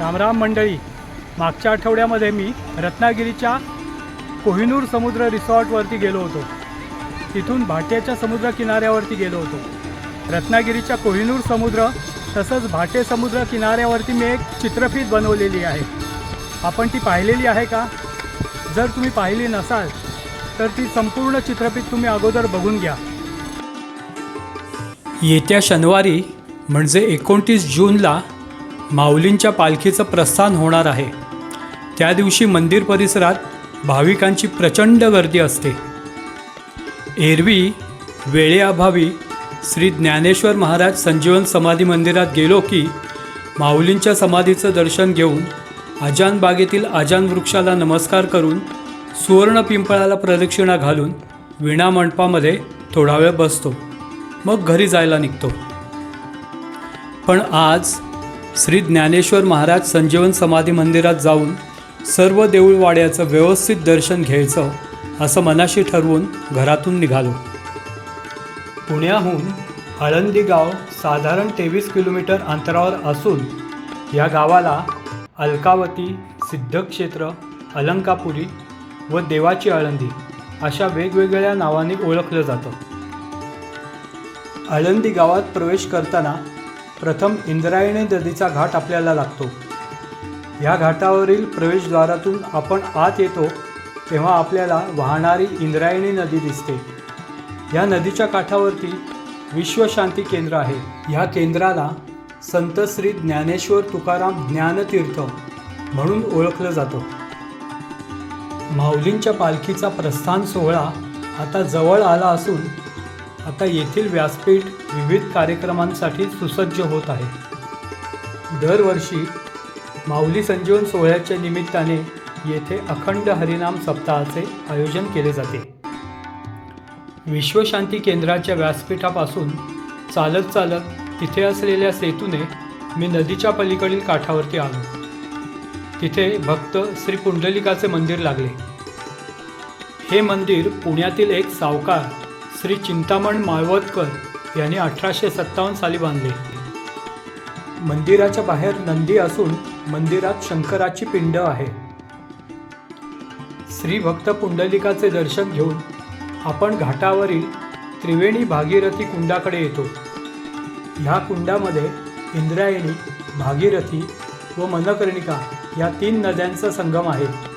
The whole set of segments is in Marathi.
रामराम मंडळी मागच्या आठवड्यामध्ये मी रत्नागिरीच्या कोहिनूर समुद्र रिसॉर्टवरती गेलो होतो. तिथून भाट्याच्या समुद्र किनाऱ्यावरती गेलो होतो. रत्नागिरीच्या कोहिनूर समुद्र तसंच भाटे समुद्र किनाऱ्यावरती मी एक चित्रफीत बनवलेली आहे. आपण ती पाहिलेली आहे का? जर तुम्ही पाहिली नसाल तर ती संपूर्ण चित्रफीत तुम्ही अगोदर बघून घ्या. येत्या शनिवारी म्हणजे एकोणतीस जूनला माऊलींच्या पालखीचं प्रस्थान होणार आहे. त्या दिवशी मंदिर परिसरात भाविकांची प्रचंड गर्दी असते. एरवी वेळेअभावी श्री ज्ञानेश्वर महाराज संजीवन समाधी मंदिरात गेलो की माऊलींच्या समाधीचं दर्शन घेऊन आजान बागेतील आजान वृक्षाला नमस्कार करून सुवर्ण पिंपळाला प्रदक्षिणा घालून विणा मंडपामध्ये थोडा वेळ बसतो. मग घरी जायला निघतो. पण आज श्री ज्ञानेश्वर महाराज संजीवन समाधी मंदिरात जाऊन सर्व देऊळवाड्याचं व्यवस्थित दर्शन घ्यायचं असं मनाशी ठरवून घरातून निघालो. पुण्याहून आळंदी गाव साधारण तेवीस किलोमीटर अंतरावर असून या गावाला अलकावती सिद्धक्षेत्र अलंकापुरी व देवाची आळंदी अशा वेगवेगळ्या नावांनी ओळखलं जातं. आळंदी गावात प्रवेश करताना प्रथम इंद्रायणी नदीचा घाट आपल्याला लागतो. या घाटावरील प्रवेशद्वारातून आपण आत येतो तेव्हा आपल्याला वाहणारी इंद्रायणी नदी दिसते. या नदीच्या काठावरती विश्वशांती केंद्र आहे. या केंद्राला संत श्री ज्ञानेश्वर तुकाराम ज्ञानतीर्थ म्हणून ओळखलं जातं. माऊलींच्या पालखीचा प्रस्थान सोहळा आता जवळ आला असून आता येथील व्यासपीठ विविध कार्यक्रमांसाठी सुसज्ज होत आहे. दरवर्षी माऊली संजीवन सोहळ्याच्या निमित्ताने येथे अखंड हरिनाम सप्ताहाचे आयोजन केले जाते. विश्वशांती केंद्राच्या व्यासपीठापासून चालत चालत तिथे असलेल्या सेतूने मी नदीच्या पलीकडील काठावरती आलो. तिथे भक्त श्री पुंडलिकाचे मंदिर लागले. हे मंदिर पुण्यातील एक सावकार श्री चिंतामण माळवतकर यांनी अठराशे सत्तावन्न साली बांधले. मंदिराच्या बाहेर नंदी असून मंदिरात शंकराची पिंड आहे. श्री भक्त पुंडलिकाचे दर्शन घेऊन आपण घाटावरील त्रिवेणी भागीरथी कुंडाकडे येतो. ह्या कुंडामध्ये इंद्रायणी भागीरथी व मनकर्णिका या तीन नद्यांचा संगम आहे.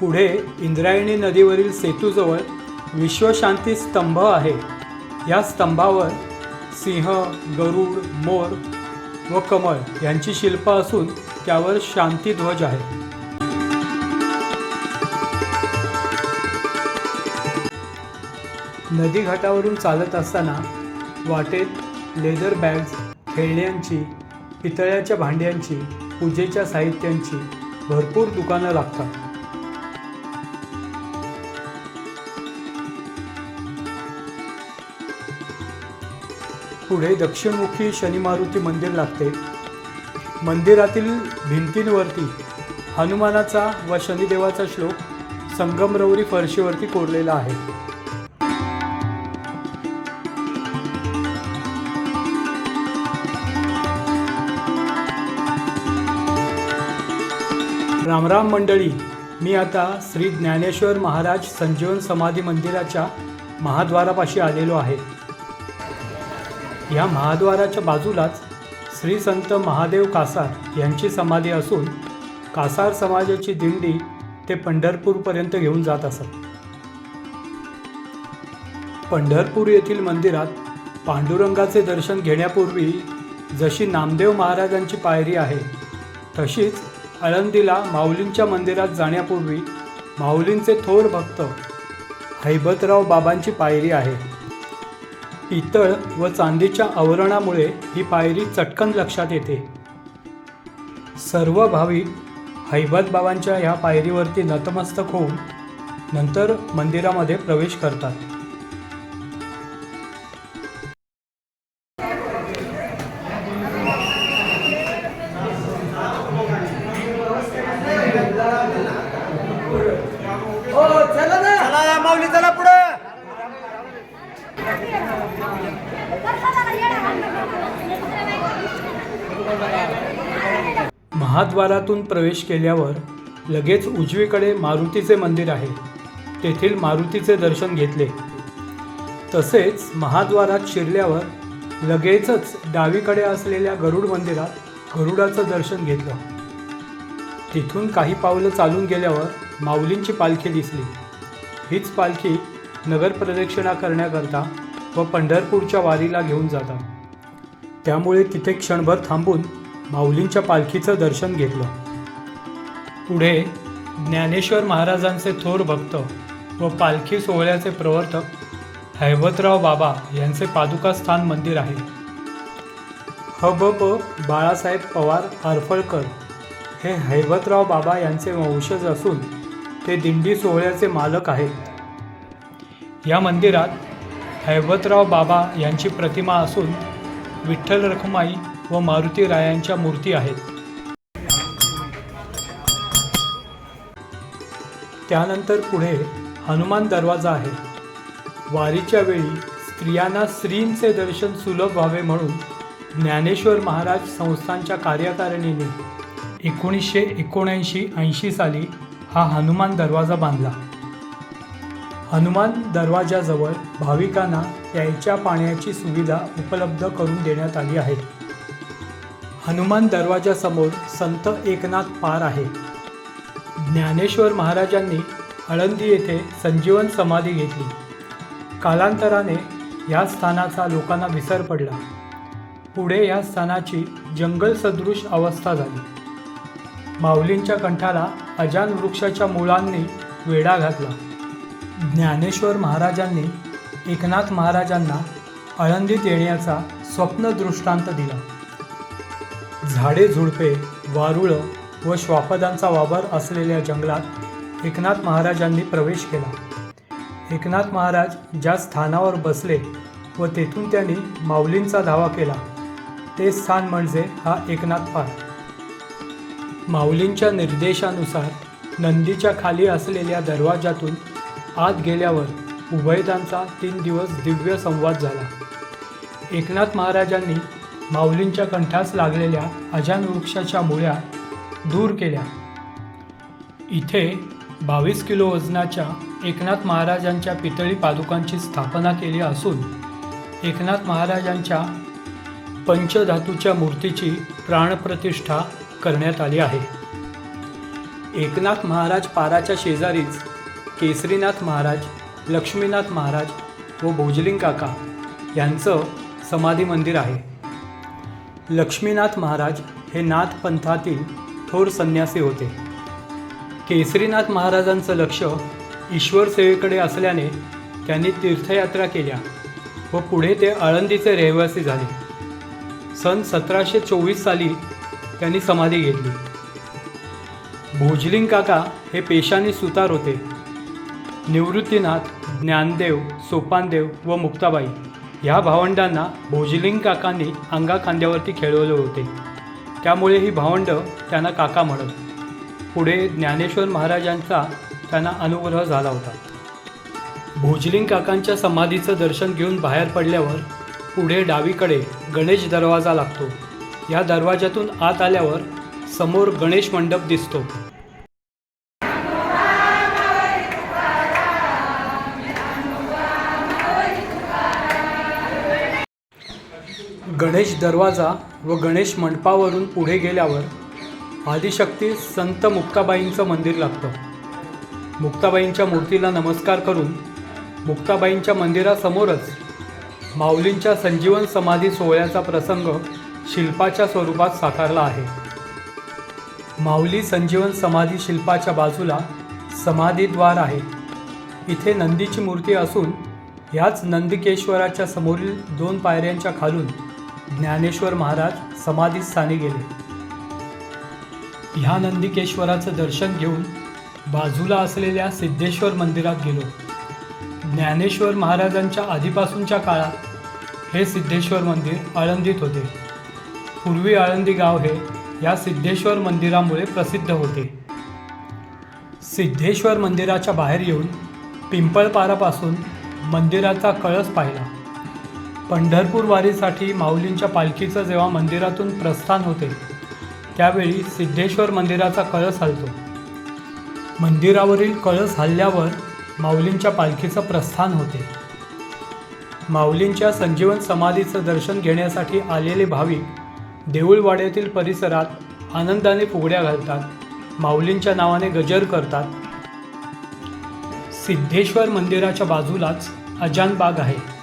पुढे इंद्रायणी नदीवरील सेतूजवळ विश्वशांती स्तंभ आहे. या स्तंभावर सिंह गरुड मोर व कमळ यांची शिल्प असून त्यावर शांती ध्वज आहे. नदीघाटावरून चालत असताना वाटेत लेदर बॅग्स खेळण्यांची पितळ्याच्या भांड्यांची पूजेच्या साहित्यांची भरपूर दुकानं लागतात. पुढे दक्षिणमुखी शनिमारुती मंदिर लागते. मंदिरातील भिंतींवरती हनुमानाचा व शनिदेवाचा श्लोक संगमरवरी फरशीवरती कोरलेला आहे. रामराम मंडळी मी आता श्री ज्ञानेश्वर महाराज संजीवन समाधी मंदिराच्या महाद्वारापाशी आलेलो आहे. या महाद्वाराच्या बाजूलाच श्री संत महादेव कासार यांची समाधी असून कासार समाजाची दिंडी ते पंढरपूरपर्यंत घेऊन जात असत. पंढरपूर येथील मंदिरात पांडुरंगाचे दर्शन घेण्यापूर्वी जशी नामदेव महाराजांची पायरी आहे तशीच आळंदीला माऊलींच्या मंदिरात जाण्यापूर्वी माऊलींचे थोर भक्त हैबतराव बाबांची पायरी आहे. पितळ व चांदीच्या आवरणामुळे ही पायरी चटकन लक्षात येते. सर्व भाविक हैबत बाबांच्या ह्या पायरीवरती नतमस्तक होऊन नंतर मंदिरामध्ये प्रवेश करतात. महाद्वारातून प्रवेश केल्यावर लगेच उजवीकडे मारुतीचे मंदिर आहे. तेथील मारुतीचे दर्शन घेतले. तसेच महाद्वारात शिरल्यावर लगेचच डावीकडे असलेल्या गरुड मंदिरात गरुडाचं दर्शन घेतलं. तिथून काही पावलं चालून गेल्यावर माऊलींची पालखी दिसली. हीच पालखी नगर प्रदक्षिणा करण्याकरता व पंढरपूरच्या वारीला घेऊन जातात. त्यामुळे तिथे क्षणभर थांबून माऊलींच्या पालखीचं दर्शन घेतलं. पुढे ज्ञानेश्वर महाराजांचे थोर भक्त व पालखी सोहळ्याचे प्रवर्तक हैबतराव बाबा यांचे पादुकास्थान मंदिर आहे. हब प बाळासाहेब पवार आरफळकर हे हैबतराव बाबा यांचे वंशज असून ते दिंडी सोहळ्याचे मालक आहेत. या मंदिरात हैबतराव बाबा यांची प्रतिमा असून विठ्ठल रखुमाई व मारुती रायांच्या मूर्ती आहेत. त्यानंतर पुढे हनुमान दरवाजा आहे. वारीच्या वेळी स्त्रियांना श्रींचे दर्शन सुलभ व्हावे म्हणून ज्ञानेश्वर महाराज संस्थांच्या कार्यकारिणीने एकोणीसशे एकोणऐंशी ऐंशी साली हा हनुमान दरवाजा बांधला. हनुमान दरवाजाजवळ भाविकांना प्यायच्या पाण्याची सुविधा उपलब्ध करून देण्यात आली आहे. हनुमान दरवाजासमोर संत एकनाथ पार आहे. ज्ञानेश्वर महाराजांनी आळंदी येथे संजीवन समाधी घेतली. कालांतराने या स्थानाचा लोकांना विसर पडला. पुढे या स्थानाची जंगल सदृश अवस्था झाली. माऊलींच्या कंठाला अजान वृक्षाच्या मुळांनी वेढा घातला. ज्ञानेश्वर महाराजांनी एकनाथ महाराजांना आळंदीत येण्याचा स्वप्न दृष्टांत दिला. झाडे झुडपे वारुळं व श्वापदांचा वावर असलेल्या जंगलात एकनाथ महाराजांनी प्रवेश केला. एकनाथ महाराज ज्या स्थानावर बसले व तेथून त्यांनी माऊलींचा धावा केला ते स्थान म्हणजे हा एकनाथ पार माऊलींच्या निर्देशानुसार नंदीच्या खाली असलेल्या दरवाजातून आत गेल्यावर उभयतांचा तीन दिवस दिव्य संवाद झाला. एकनाथ महाराजांनी माऊलींच्या कंठास लागलेल्या अजान वृक्षाच्या मुळ्या दूर केल्या. इथे बावीस किलो वजनाच्या एकनाथ महाराजांच्या पितळी पादुकांची स्थापना केली असून एकनाथ महाराजांच्या पंचधातूच्या मूर्तीची प्राणप्रतिष्ठा करण्यात आली आहे. एकनाथ महाराज पाराच्या शेजारीच केसरीनाथ महाराज लक्ष्मीनाथ महाराज व भोजलिंग काका यांचं समाधी मंदिर आहे. लक्ष्मीनाथ महाराज हे नाथ पंथातील थोर संन्यासी होते. केसरीनाथ महाराजांचं लक्ष ईश्वर सेवेकडे असल्याने त्यांनी तीर्थयात्रा केल्या व पुढे ते आळंदीचे रहिवासी झाले. सन सतराशे चोवीस साली त्यांनी समाधी घेतली. भोजलिंग काका हे पेशाने सुतार होते. निवृत्तीनाथ ज्ञानदेव सोपानदेव व मुक्ताबाई ह्या भावंडांना भोजलिंग काकांनी अंगा खांद्यावरती खेळवले होते. त्यामुळे ही भावंड त्यांना काका म्हणत. पुढे ज्ञानेश्वर महाराजांचा त्यांना अनुग्रह झाला होता. भोजलिंग काकांच्या समाधीचं दर्शन घेऊन बाहेर पडल्यावर पुढे डावीकडे गणेश दरवाजा लागतो. या दरवाजातून आत आल्यावर समोर गणेश मंडप दिसतो. गणेश दरवाजा व गणेश मंडपावरून पुढे गेल्यावर आदिशक्ती संत मुक्ताबाईंचं मंदिर लागतं. मुक्ताबाईंच्या मूर्तीला नमस्कार करून मुक्ताबाईंच्या मंदिरासमोरच माऊलींच्या संजीवन समाधी सोहळ्याचा प्रसंग शिल्पाच्या स्वरूपात साकारला आहे. माऊली संजीवन समाधी शिल्पाच्या बाजूला समाधीद्वार आहे. इथे नंदीची मूर्ती असून याच नंदिकेश्वराच्या समोरील दोन पायऱ्यांच्या खालून ज्ञानेश्वर महाराज समाधीस्थानी गेले. ह्या नंदिकेश्वराचं दर्शन घेऊन बाजूला असलेल्या सिद्धेश्वर मंदिरात गेलो. ज्ञानेश्वर महाराजांच्या आधीपासूनच्या काळात हे सिद्धेश्वर मंदिर आळंदीत होते. पूर्वी आळंदी गाव हे या सिद्धेश्वर मंदिरामुळे प्रसिद्ध होते. सिद्धेश्वर मंदिराच्या बाहेर येऊन पिंपळपारापासून मंदिराचा कळस पाहिला. पंढरपूर वारीसाठी माऊलींच्या पालखीचं जेव्हा मंदिरातून प्रस्थान होते त्यावेळी सिद्धेश्वर मंदिराचा कळस हलतो. मंदिरावरील कळस हल्ल्यावर माऊलींच्या पालखीचं प्रस्थान होते. माऊलींच्या संजीवन समाधीचं दर्शन घेण्यासाठी आलेले भाविक देऊळवाड्यातील परिसरात आनंदाने फुगड्या घालतात माऊलींच्या नावाने गजर करतात. सिद्धेश्वर मंदिराच्या बाजूलाच अजान बाग आहे.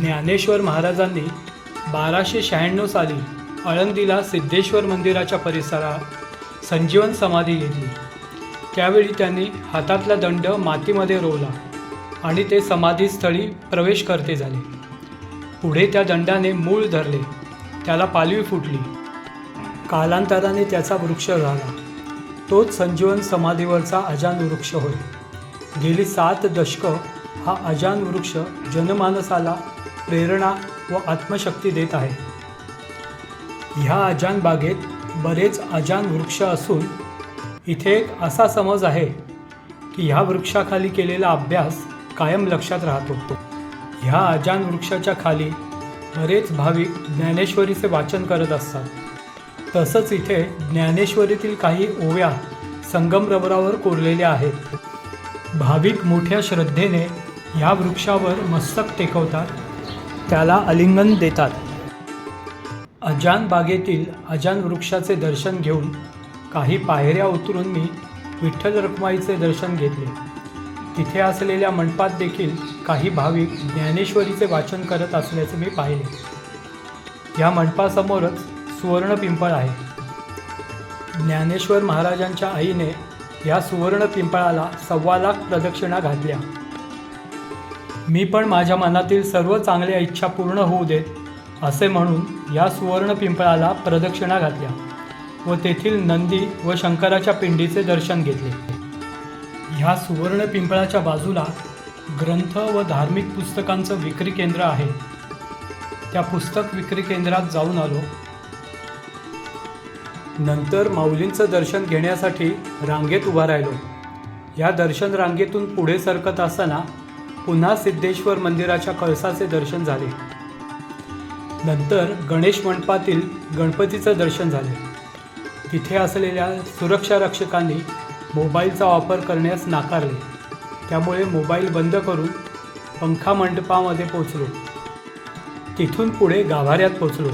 ज्ञानेश्वर महाराजांनी बाराशे शहाण्णव साली आळंदीला सिद्धेश्वर मंदिराच्या परिसरात संजीवन समाधी घेतली. त्यावेळी त्यांनी हातातला दंड मातीमध्ये रोवला आणि ते समाधीस्थळी प्रवेश करते झाले. पुढे त्या दंडाने मूळ धरले. त्याला पालवी फुटली. कालांतराने त्याचा वृक्ष झाला. तोच संजीवन समाधीवरचा अजान वृक्ष होय. गेली सात दशकं हा अजान वृक्ष जनमानसाला प्रेरणा व आत्मशक्ती देत आहे. ह्या अजान बागेत बरेच अजान वृक्ष असून इथे एक असा समज आहे की ह्या वृक्षाखाली केलेला अभ्यास कायम लक्षात राहतो ह्या अजान वृक्षाच्या खाली बरेच भाविक ज्ञानेश्वरीचे वाचन करत असतात. तसंच इथे ज्ञानेश्वरीतील काही ओव्या संगमरवरावर कोरलेल्या आहेत. भाविक मोठ्या श्रद्धेने ह्या वृक्षावर मस्तक टेकवतात त्याला आलिंगन देतात. अजान बागेतील अजान वृक्षाचे दर्शन घेऊन काही पायऱ्या उतरून मी विठ्ठल रखुमाईचे दर्शन घेतले. तिथे असलेल्या मंडपात देखील काही भाविक ज्ञानेश्वरीचे वाचन करत असल्याचे मी पाहिले. या मंडपासमोरच सुवर्ण पिंपळ आहे. ज्ञानेश्वर महाराजांच्या आईने या सुवर्ण पिंपळाला सव्वा लाख प्रदक्षिणा घातल्या. मी पण माझ्या मनातील सर्व चांगल्या इच्छा पूर्ण होऊ देत असे म्हणून या सुवर्ण पिंपळाला प्रदक्षिणा घातल्या व तेथील नंदी व शंकराच्या पिंडीचे दर्शन घेतले. ह्या सुवर्ण पिंपळाच्या बाजूला ग्रंथ व धार्मिक पुस्तकांचं विक्री केंद्र आहे. त्या पुस्तक विक्री केंद्रात जाऊन आलो. नंतर माऊलींचं दर्शन घेण्यासाठी रांगेत उभा राहिलो. या दर्शन रांगेतून पुढे सरकत असताना पुन्हा सिद्धेश्वर मंदिराच्या कळसाचे दर्शन झाले. नंतर गणेश मंडपातील गणपतीचं दर्शन झाले. तिथे असलेल्या सुरक्षा रक्षकांनी मोबाईलचा वापर करण्यास नाकारले. त्यामुळे मोबाईल बंद करून पंखा मंडपामध्ये पोचलो तिथून पुढे गाभाऱ्यात पोचलो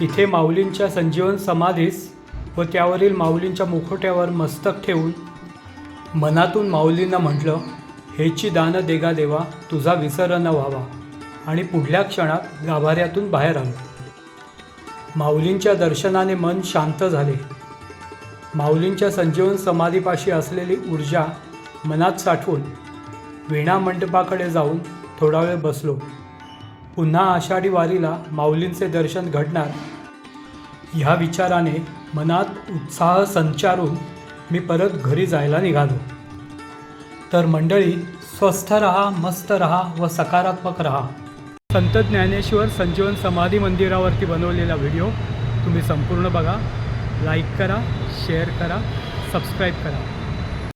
तिथे माऊलींच्या संजीवन समाधीस व त्यावरील माऊलींच्या मुखोट्यावर मस्तक ठेवून मनातून माऊलींना म्हटलं हेची दान देगा देवा तुझा विसर न व्हावा. आणि पुढल्या क्षणात गाभाऱ्यातून बाहेर आलो. माऊलींच्या दर्शनाने मन शांत झाले. माऊलींच्या संजीवन समाधीपाशी असलेली ऊर्जा मनात साठवून वीणा मंडपाकडे जाऊन थोडा वेळ बसलो. पुन्हा आषाढी वारीला माऊलींचे दर्शन घडणार ह्या विचाराने मनात उत्साह संचारून मी परत घरी जायला निघालो. तर मंडळी स्वस्थ रहा मस्त रहा व सकारात्मक रहा. संत ज्ञानेश्वर संजीवन समाधी मंदिरावरती बनवलेला व्हिडिओ तुम्ही संपूर्ण बघा लाईक करा शेअर करा सबस्क्राईब करा.